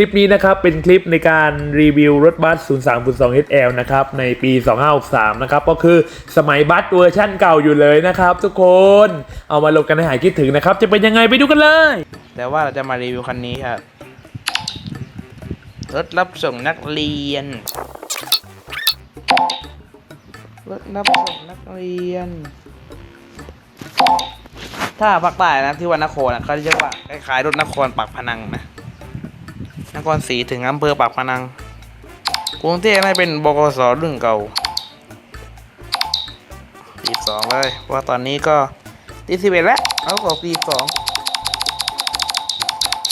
ลิปนี้นะครับเป็นคลิปในการรีวิวรถบัส 03.2 HL นะครับในปี 2563 นะครับก็คือสมัยบัสเวอร์ชั่นเก่าอยู่เลยนะครับ ทุกคนเอามาลงกันให้หายคิดถึงนะครับ จะเป็นยังไงไปดูกันเลย แต่ว่าเราจะมารีวิวคันนี้ครับ รถรับส่งนักเรียน รถรับส่งนักเรียน ถ้าภาคใต้นะที่ว่านครนะเขาเรียกว่าคล้ายๆรถนครปากพนังนะ นครศรีถึงอำเภอปากพนัง กรุงเทพน่าจะเป็นบกสรุ่นเก่าปีสองเลยเพราะว่าตอนนี้ก็ตีสิบเอ็ดแล้วเอาก็ปีสอง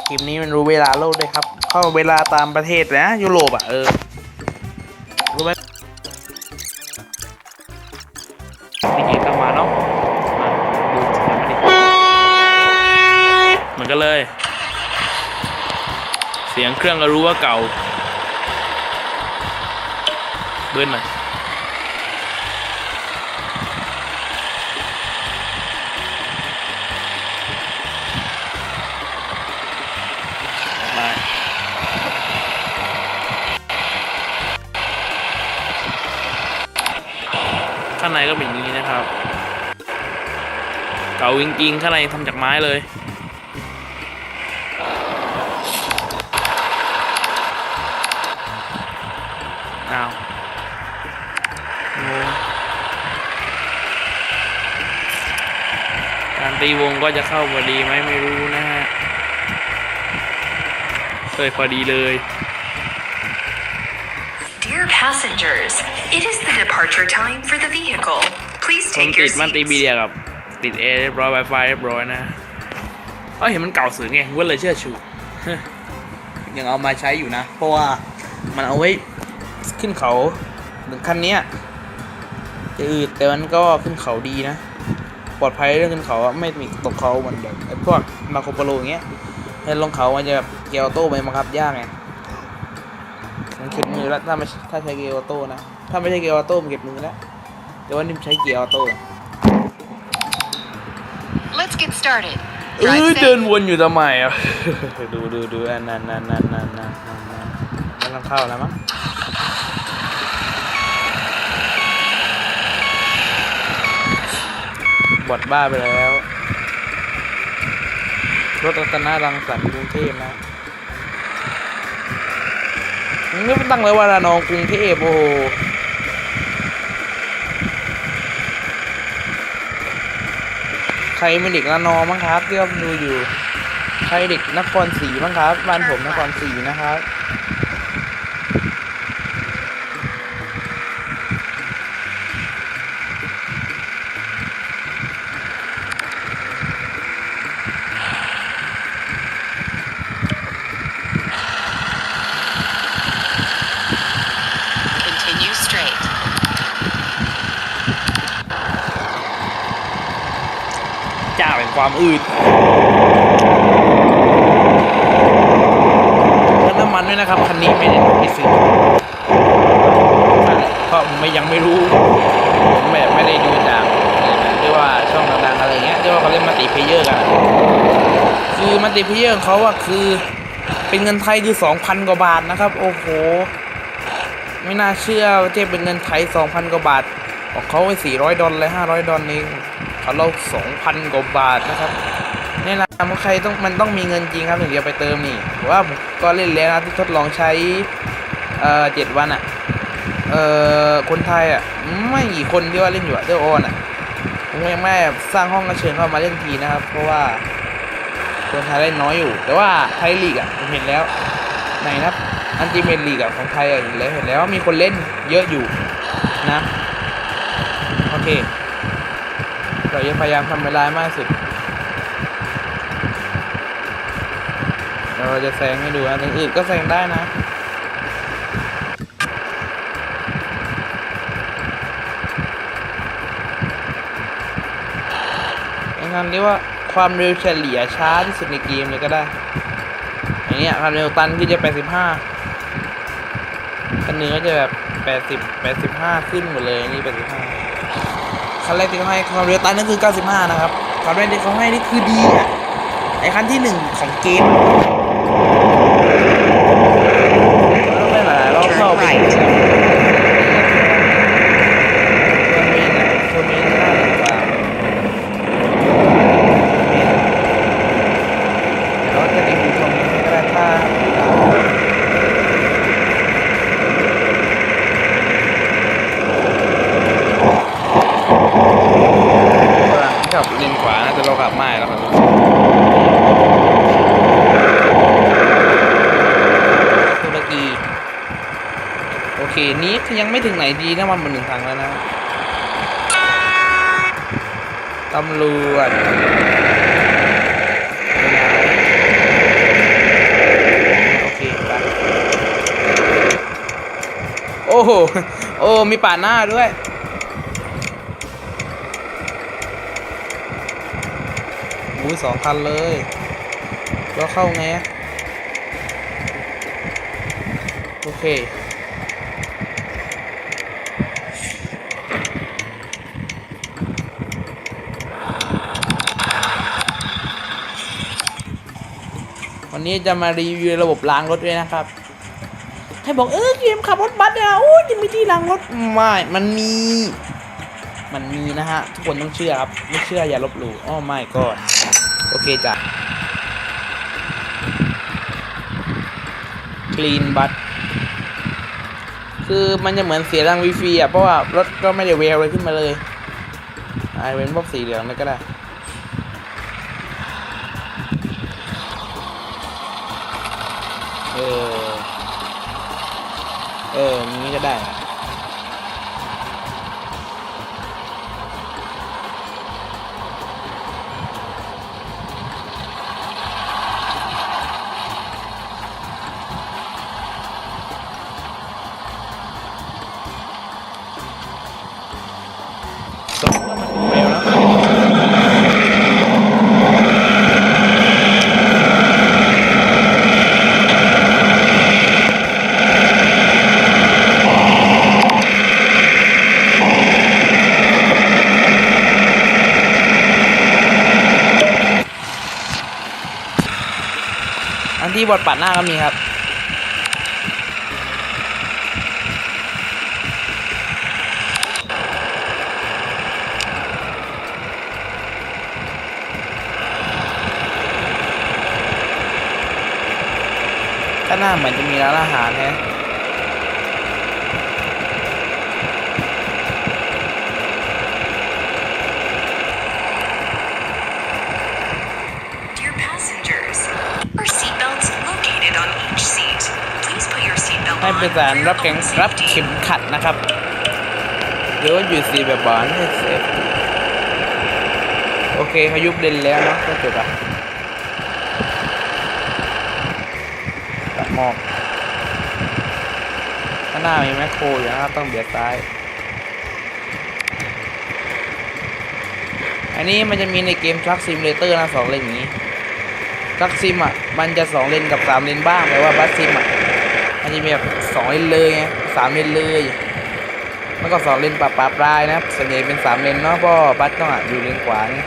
คลิปนี้มันรู้เวลาโลกด้วยครับ เข้าเวลาตามประเทศนะยุโรปอะเออรู้ไหมวิธีเข้ามาเนาะมาดูเสียงมันดิเหมือนกันเลย เสี ยงเครื่องก็รู้ว่าเก่า เบิ้ลหน่อยมาข้างในก็เป็นอย่างนี้นะครับ เก่าจริงๆข้างในทำจากไม้เลย อ้าวงงการตีวงก็จะเข้าพอดีไหมไม่รู้นะฮะเคยพอดีเลย Dear passengers, it is the departure time for the vehicle. Please ผม take ติ your ดมันตีบี seats. เดียกับติดเอเรียบร้อย Wi-Fi เรียบร้อยนะเอ้ยเห็นมันเก่าสื่อไงผมก็เลยเชื่อชูยังเอามาใช้อยู่นะ เพราะว่ามันเอาไว้ ขึ้นเขาถึงคันเนี้ยจะอืดแต่มันก็ขึ้นเขาดีนะ ปลอดภัยเรื่องขึ้นเขาอะไม่มีตกเขาเหมือนแบบไอ้พวกมาโคโปโลอย่างเงี้ยให้ลงเขามันจะแบบเกียร์ออโต้ไปบังคับยากไงมันเข็ดมือแล้วถ้าไม่ถ้าใช้เกียร์ออโต้นะถ้าไม่ใช่เกียร์ออโต้มันเก็บมือแล้วแต่ว่านี่มันใช้เกียร์ออโต้ Let's get started. เอ้ย Drive เดิน safe. วนอยู่ทำไมอะดูดูดูอันนั้นนั่นนั่นนั่นนั่นนั่นนั่นกำลังเข้าแล้วมั้ง บอดบ้าไปแล้ว รถรัตนารังสรรค์กรุงเทพนะมึงไม่ตั้งเลยว่าระนองกรุงเทพโอ้โหใครเป็นเด็กระนองบ้างครับที่เราดูอยู่ ใครเด็กนครศรีบ้างครับบ้านผมนครศรีนะครับ Continue straight. เจ้าเป็นความอืดแล้วน้ำมันด้วยนะครับ คันนี้ไม่ได้ไม่ซื้อเพราะไม่ยังไม่รู้ผมแบบไม่ได้ดูจากเรียกว่าช่องดังๆอะไรเงี้ยที่ว่าเขาเล่นมัลติเพลเยอร์กัน คือมัลติเพเยอร์ของเขาอะคือเป็นเงินไทยคือสองพันกว่าบาทนะครับ โอ้โห ไม่น่าเชื่อว่าเทียบเป็นเงินไทยสองพันกว่าบาท ของเขาไปสี่ร้อยดอลเลยห้าร้อยดอลเอง เขาเราสองพันกว่าบาทนะครับแนะนำว่าใครต้องมันต้องมีเงินจริงครับถึงจะไปเติมนี่เพราะว่าผมก็เล่นแล้วนะที่ทดลองใช้เอ่อเจ็ดวันอะ่ะเอ่อคนไทยอะ่ะไม่กี่คนที่ว่าเล่นอยู่อะเดอร์ออนอะผมยังไม่สร้างห้องกระเชิญเข้ามาเล่นทีนะครับ เพราะว่าคนไทยเล่นน้อยอยู่ แต่ว่าไทยลีกอะ่ะผมเห็นแล้วไหนนะครับอันติเมทลีกอะของไทยอะเห็นแล้วเห็นแล้วว่ามีคนเล่นเยอะอยู่นะ โอเค เราจะพยายามทำเวลามากสุด เราจะแซงให้ดูนะถึงอื่นก็แซงได้นะย่างนั้นเรียกว่าความเร็วเฉลี่ยช้าที่สุดในเกมเลยก็ได้ อย่างเงี้ยความเร็วตันคือจะ 85คันหนึ่งก็จะแบบ 80 85 ขึ้นหมดเลยนี่ 85 คันแรกที่เขาให้ความเร็วตันนั่นคือ 95 นะครับคันแรกที่เขาให้นี่คือดีอะไอคันที่หนึ่งของเกมอะ right. ตัวเมนอะตัวเมนน่าดีกว่าเมนเราจะได้ดูตรงนี้ก็ได้ถ้าขับเลนขวานะแต่เราขับไม่แล้วครับตุรกี โอเค นี้ยังไม่ถึงไหนดีนะมันเหมือนหนึ่งทางแล้วนะตำรวจโอเคไปโอ้โห โอ้ มีป่าหน้าด้วย อุ้ยสองคันเลยแล้วเข้าไง โอเค วันนี้จะมารีวิวระบบล้างรถด้วยนะครับให้บอกเออเกมขับรถบัสเนี่ยโอ้ยยังมีที่ล้างรถไม่มันมี มันมีนะฮะ ทุกคนต้องเชื่อครับไม่เชื่ออย่าลบหลู่อ้อไม่ก็โอเคจ้ะ clean bus คือมันจะเหมือนเสียรังวีฟีอะเพราะว่ารถก็ไม่ได้เวลอะไรขึ้นมาเลยอาจเป็นพวกสีเหลืองเลยก็ได้ เออ นี้ก็ได้อะ บอดปัดหน้าก็มีครับก็หน้าเหมือนจะมีร้านอาหารแฮะ ให้ on เป็น for สารรับแข็งรับเข็มขัดนะครับ หรือว่าอยู่สีแบบบานให้เซฟโอเคเขายุบเลนแล้วเนาะก็จบอะตัดหมอกข้างหน้ามีแมคโครอยู่นะครับต้องเบียดซ้าย อันนี้มันจะมีในเกม Truck Simulator นะสองเลนอย่างนี้ Truck Sim อะ มันจะสองเลนกับสามเลนบ้างแต่ว่าบัสซิมอะ มันจะมีแบบ สองเลนเลยไงสามเลนเลยแล้วก็สองเลนปะปะปลายนะครับส่วนใหญ่เป็นสามเลนเนาะเพราะบัสต้องอยู่เลนขวานี่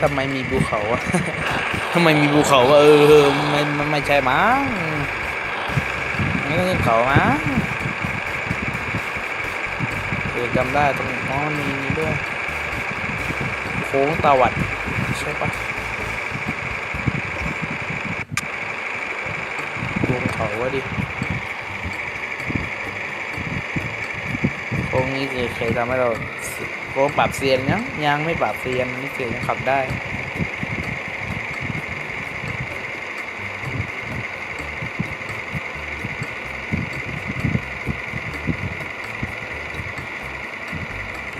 ทำไมมีภูเขาอะทำไมมีภูเขาอะเออไม่ไม่ไม่ใช่มั้งไม่ต้องเขามั้งเออจำได้ตรงอ๋อมีนี่ด้วยโค้งตะวัดใช่ปะวงเขาวะดิโค้งนี้คือเคยทำให้เราโค้งปรับเซียนยังยังไม่ปรับเซียนนี่เซียนยังขับได้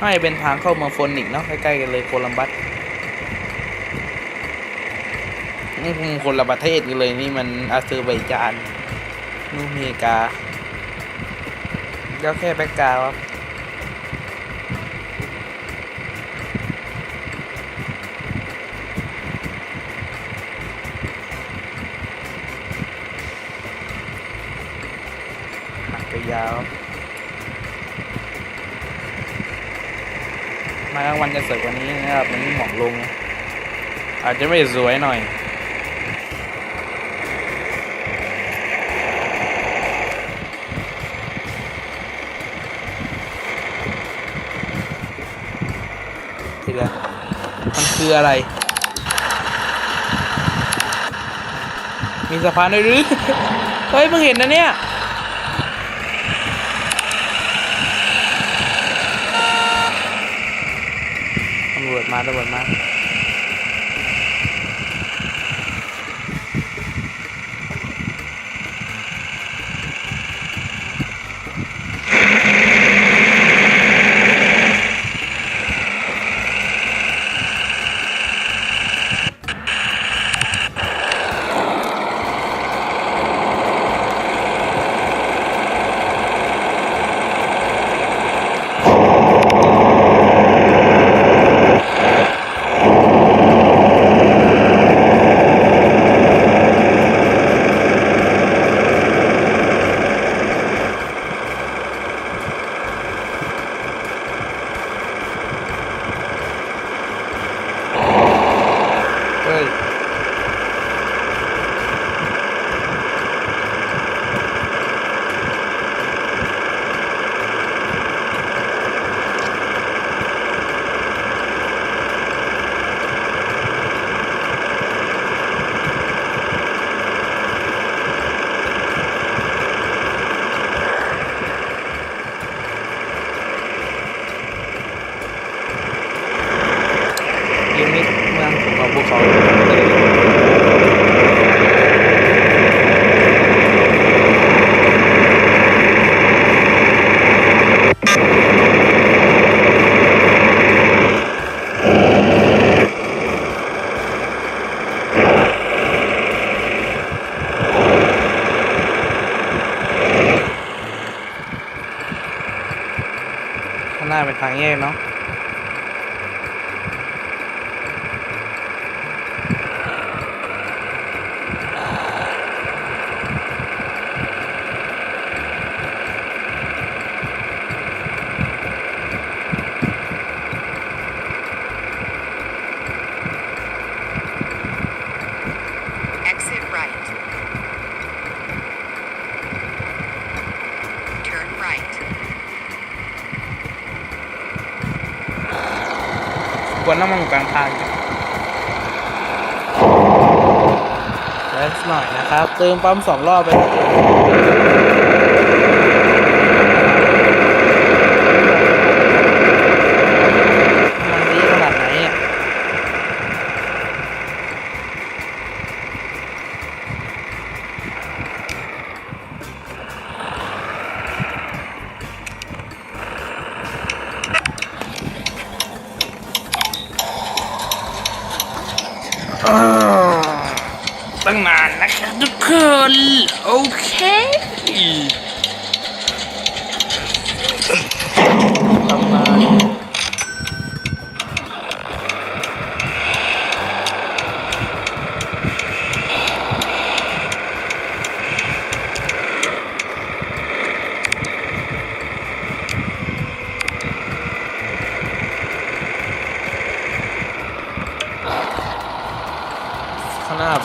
น่าจะเป็นทางเข้าเมืองโฟนิกเนาะใกล้ๆกันเลยโคลัมบัสนี่คงคนละประเทศกันเลยนี่มันอาเซอร์ไบจานนูเมกาก็แค่แบกกาวครับยาว มากลางวันจะสวยกว่านี้นะครับวันหมอกลง อาจจะไม่สวยหน่อยทีเดียวมันคืออะไร มีสะพานด้วยหรือ เฮ้ยมึงเห็นนะเนี่ย ตำ รวจมาตำรวจมา เฮ้ย ยูนิตเมืองของภูเขาข้าง หน้าเป็นทางแยกเนาะ ควรน้ำมันอยู่กลางทางแล้วหน่อยนะครับ เติมปั๊มสองรอบไปแล้ว งนา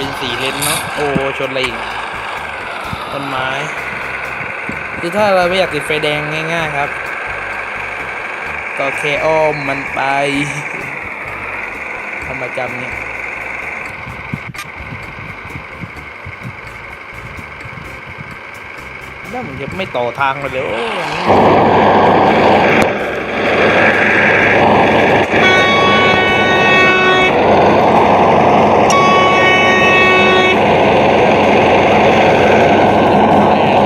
เป็นสีเลนเนาะโอ้ชนอะไรอีกต้นไม้คือถ้าเราไม่อยากติดไฟแดงง่าย ๆครับ ก็แค่อ้อมมันไปทำประจำเนี่ยแล้วมันจะไม่ต่อทางเลยเหรอโอ้อย่างนี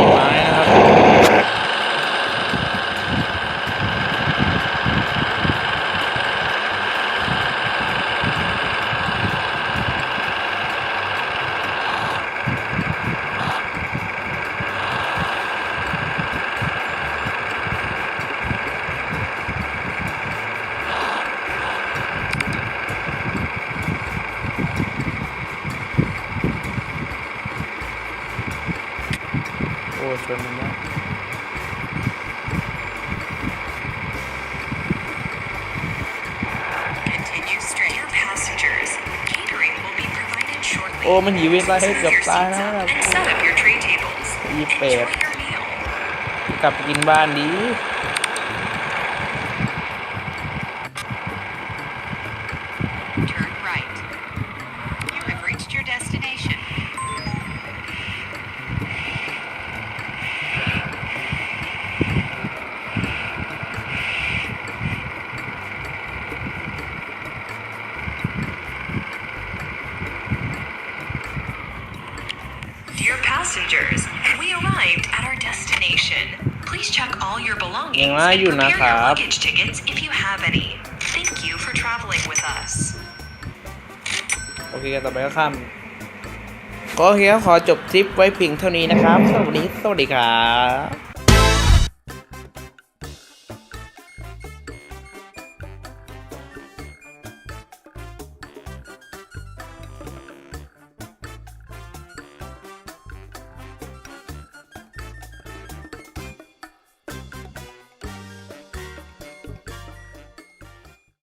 ้ไม้นะครับ โอ้ชนมันแล้ว โอ้ มันหยีวิตไล่ให้เกือบตายนะวแบยีเป็ดกลับกินบ้านดี อยู่นะ prepare ค your รับ luggage tickets if you have any. Thank you for traveling with us. โอเคต่อไปก็ข้ามก็โอเคครับขอจบทริปไว้เพียงเท่านี้นะครับสวัสดีสวัสดีครับ